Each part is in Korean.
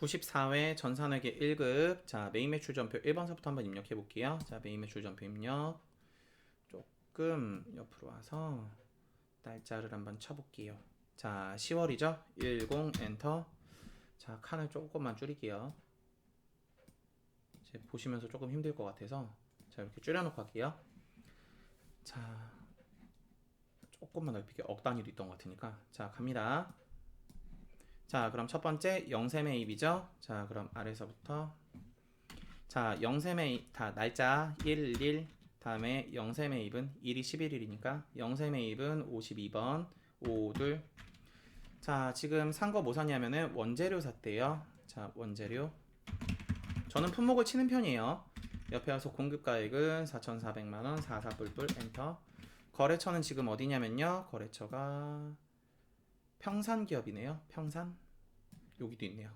94회 전산회계 1급. 자 메인 매출 전표 1번서부터 한번 입력해 볼게요. 자 메인 매출 전표 입력. 조금 옆으로 와서 날짜를 한번 쳐볼게요. 자 10월이죠? 10 엔터. 자 칸을 조금만 줄일게요. 이제 보시면서 조금 힘들 것 같아서 자 이렇게 줄여놓고 할게요. 자 조금만 넓히게 억 단위도 있던 것 같으니까. 자 갑니다 자, 그럼 첫 번째 영세 매입이죠. 자, 그럼 아래서부터 자, 영세 매입 다 날짜 1 1 다음에 영세 매입은 1이 11일이니까 영세 매입은 52번 52 자, 지금 산 거 뭐 샀냐면은 원재료 샀대요. 자, 원재료 저는 품목을 치는 편이에요. 옆에 와서 공급가액은 4,400만 원, 44 뿔뿔 엔터. 거래처는 지금 어디냐면요. 거래처가 평산 기업이네요. 평산. 여기도 있네요.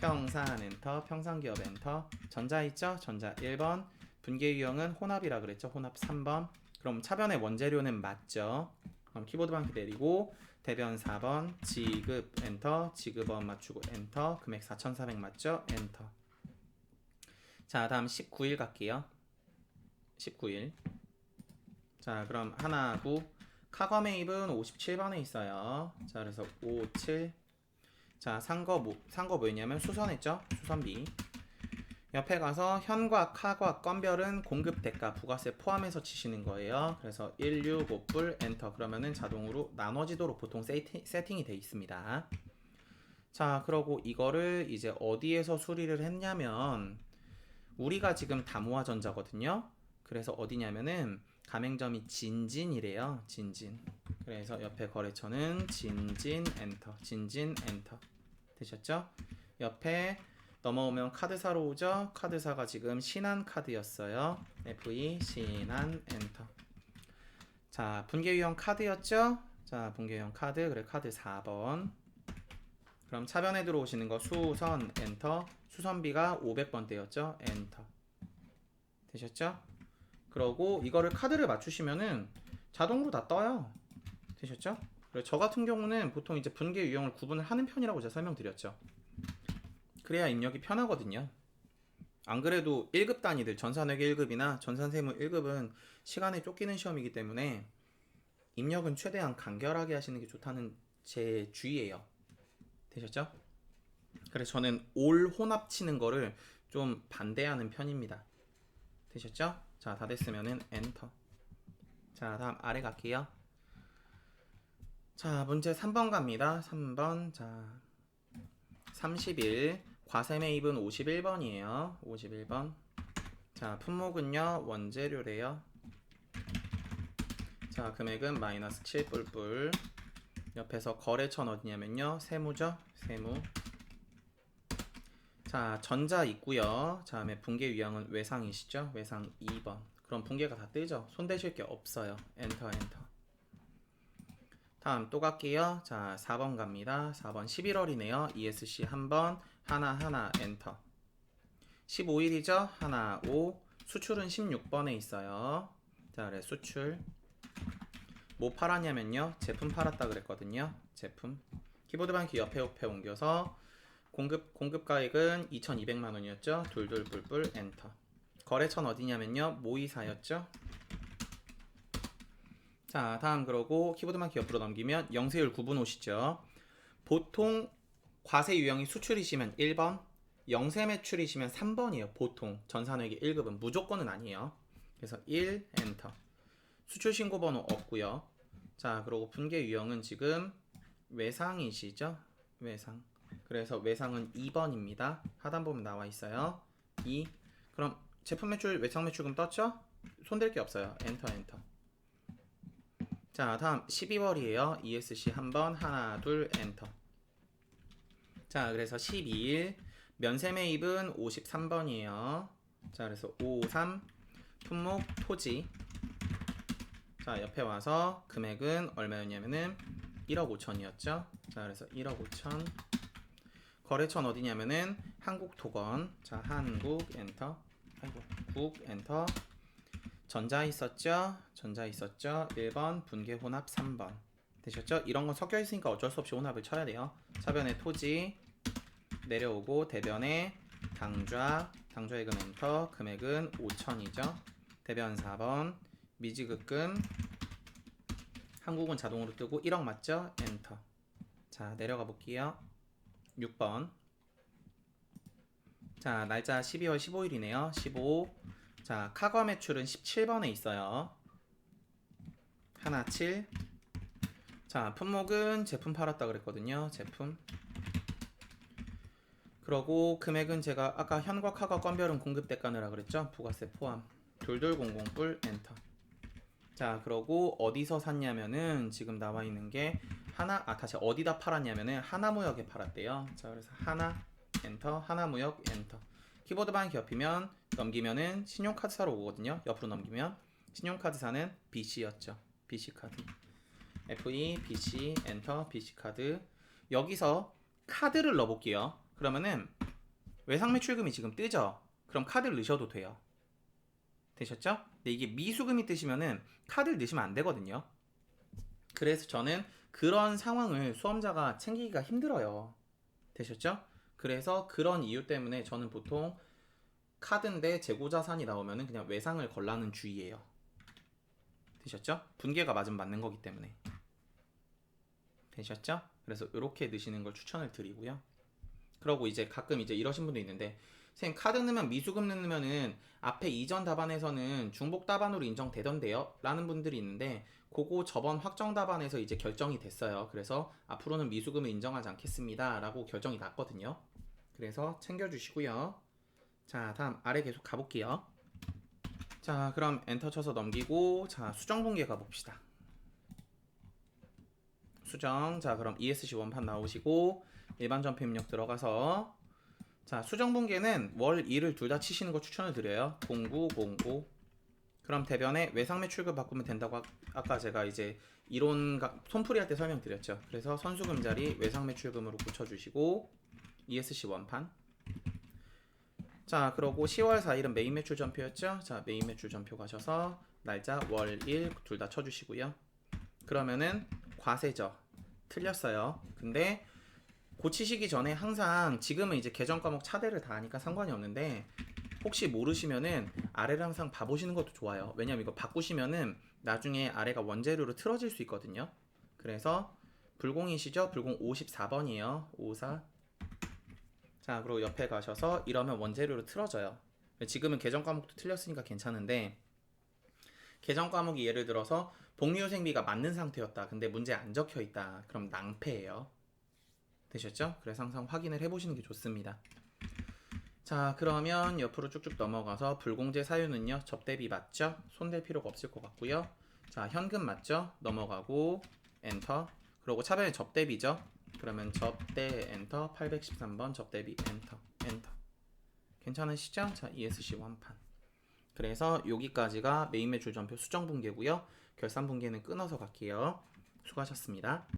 평산 엔터, 평산 기업 엔터. 전자 있죠? 전자 1번. 분계 유형은 혼합이라 그랬죠? 혼합 3번. 그럼 차변의 원재료는 맞죠? 그럼 키보드 방키 내리고 대변 4번 지급 엔터 지급원 맞추고 엔터 금액 4,400 맞죠? 엔터 자 다음 19일 갈게요 19일 자 그럼 하나 구 카거 매입은 57번에 있어요. 자, 그래서 57. 자, 산거 뭐, 산거 뭐였냐면 수선했죠? 수선비. 옆에 가서 현과 카과 건별은 공급 대가 부가세 포함해서 치시는 거예요. 그래서 165불 엔터 그러면은 자동으로 나눠지도록 보통 세팅, 세팅이 돼 있습니다. 자, 그러고 이거를 이제 어디에서 수리를 했냐면 우리가 지금 다모아 전자거든요. 그래서 어디냐면은 가맹점이 진진이래요. 진진. 그래서 옆에 거래처는 진진 엔터. 진진 엔터. 되셨죠? 옆에 넘어오면 카드사로 오죠. 카드사가 지금 신한 카드였어요. FE 신한 엔터. 자, 분계 유형 카드였죠? 자, 분계 유형 카드. 그래 카드 4번. 그럼 차변에 들어오시는 거 수선 엔터. 수선비가 500번대였죠? 엔터. 되셨죠? 그러고 이거를 카드를 맞추시면은 자동으로 다 떠요. 되셨죠? 그리고 저 같은 경우는 보통 이제 분계 유형을 구분을 하는 편이라고 제가 설명드렸죠. 그래야 입력이 편하거든요. 안 그래도 1급 단위들 전산회계 1급이나 전산세무 1급은 시간에 쫓기는 시험이기 때문에 입력은 최대한 간결하게 하시는 게 좋다는 제 주의예요. 되셨죠? 그래서 저는 올 혼합 치는 거를 좀 반대하는 편입니다. 되셨죠? 자, 다 됐으면은 엔터. 자, 다음 아래 갈게요. 자, 문제 3번 갑니다. 3번. 자, 30일. 과세 매입은 51번이에요. 51번. 자, 품목은요. 원재료래요. 자, 금액은 마이너스 7 뿔뿔. 옆에서 거래처는 어디냐면요. 세무죠. 세무. 자, 전자 있고요. 다음에 붕괴 유형은 외상이시죠? 외상 2번. 그럼 붕괴가 다 뜨죠? 손 대실 게 없어요. 엔터 엔터. 다음 또 갈게요. 자, 4번 갑니다. 4번 11월이네요. ESC 한번 하나 하나 엔터. 15일이죠? 하나 5. 수출은 16번에 있어요. 자, 그래 수출. 뭐 팔았냐면요. 제품 팔았다 그랬거든요. 제품. 키보드 방키 옆에 옆에 옮겨서 공급 공급 가액은 2,200만 원이었죠. 둘둘 뿔뿔 엔터. 거래처는 어디냐면요. 모의사였죠. 자, 다음 그러고 키보드만 옆으로 넘기면 영세율 구분 오시죠. 보통 과세 유형이 수출이시면 1번, 영세 매출이시면 3번이에요. 보통 전산회계 1급은 무조건은 아니에요. 그래서 1 엔터. 수출 신고 번호 없고요. 자, 그리고 분계 유형은 지금 외상이시죠? 외상. 그래서 외상은 2번입니다. 하단 보면 나와 있어요. 2. 그럼 제품 매출, 외상 매출금 떴죠? 손댈 게 없어요. 엔터 엔터. 자, 다음 12월이에요. ESC 한번 하나, 둘 엔터. 자, 그래서 12일 면세 매입은 53번이에요. 자, 그래서 53 품목 토지. 자, 옆에 와서 금액은 얼마였냐면은 1억 5천이었죠. 자, 그래서 1억 5천. 거래처는 어디냐면은 한국토건. 자 한국 엔터. 아이고 국 엔터. 전자 있었죠? 전자 있었죠? 1번 분계 혼합 3번. 되셨죠? 이런 건 섞여 있으니까 어쩔 수 없이 혼합을 쳐야 돼요. 차변의 토지 내려오고 대변에 당좌. 당좌예금 엔터. 금액은 5천이죠. 대변 4번. 미지급금 한국은 자동으로 뜨고 1억 맞죠? 엔터. 자 내려가 볼게요. 6번. 자 날짜 12월 15일이네요. 15. 자 카거 매출은 17번에 있어요. 하나 7. 자 품목은 제품 팔았다 그랬거든요. 제품. 그러고 금액은 제가 아까 현과 카거 건별은 공급 대가느라 그랬죠? 부가세 포함. 돌돌공공 뿔 엔터. 자, 그러고 어디서 샀냐면은 지금 나와 있는 게 하나 아 다시 어디다 팔았냐면은 하나무역에 팔았대요. 자, 그래서 하나 엔터, 하나무역 엔터. 키보드만 겹이면 넘기면은 신용카드사로 오거든요. 옆으로 넘기면 신용카드사는 BC였죠. BC 카드. FE BC 엔터 BC 카드. 여기서 카드를 넣어 볼게요. 그러면은 외상 매출금이 지금 뜨죠. 그럼 카드를 넣으셔도 돼요. 되셨죠? 근데 이게 미수금이 뜨시면은 카드를 넣으시면 안 되거든요. 그래서 저는 그런 상황을 수험자가 챙기기가 힘들어요. 되셨죠? 그래서 그런 이유 때문에 저는 보통 카드인데 재고자산이 나오면은 그냥 외상을 걸라는 주의예요. 되셨죠? 분계가 맞으면 맞는 거기 때문에. 되셨죠? 그래서 이렇게 넣으시는 걸 추천을 드리고요. 그러고 이제 가끔 이제 이러신 분도 있는데 선생님 카드 넣으면 미수금 넣으면은 앞에 이전 답안에서는 중복 답안으로 인정되던데요? 라는 분들이 있는데 그거 저번 확정 답안에서 이제 결정이 됐어요. 그래서 앞으로는 미수금을 인정하지 않겠습니다. 라고 결정이 났거든요. 그래서 챙겨주시고요. 자 다음 아래 계속 가볼게요. 자 그럼 엔터 쳐서 넘기고 자 수정 분계 가봅시다. 수정. 자 그럼 ESC 원판 나오시고 일반 전표 입력 들어가서 자 수정 분계는 월 2를 둘 다 치시는 거 추천을 드려요. 0905 그럼 대변에 외상 매출금 바꾸면 된다고 아- 아까 제가 이제 이론 가- 손풀이 할 때 설명드렸죠. 그래서 선수금 자리 외상 매출금으로 고쳐주시고 ESC 원판. 자 그러고 10월 4일은 메인 매출 전표였죠? 자 메인 매출 전표 가셔서 날짜 월 1 둘 다 쳐주시고요. 그러면은 과세죠. 틀렸어요. 근데 고치시기 전에 항상 지금은 이제 계정 과목 차대를 다 하니까 상관이 없는데 혹시 모르시면은 아래를 항상 봐보시는 것도 좋아요. 왜냐면 이거 바꾸시면은 나중에 아래가 원재료로 틀어질 수 있거든요. 그래서 불공이시죠? 불공 54번이에요. 54. 자, 그리고 옆에 가셔서 이러면 원재료로 틀어져요. 지금은 계정 과목도 틀렸으니까 괜찮은데 계정 과목이 예를 들어서 복리후생비가 맞는 상태였다. 근데 문제에 안 적혀 있다. 그럼 낭패예요. 되셨죠? 그래서 항상 확인을 해보시는 게 좋습니다. 자, 그러면 옆으로 쭉쭉 넘어가서 불공제 사유는요, 접대비 맞죠? 손댈 필요가 없을 것 같고요. 자, 현금 맞죠? 넘어가고 엔터. 그리고 차변에 접대비죠? 그러면 접대 엔터 813번 접대비 엔터 엔터. 괜찮으시죠? 자, ESC 완판. 그래서 여기까지가 메인 매출 전표 수정 분계고요. 결산 분계는 끊어서 갈게요. 수고하셨습니다.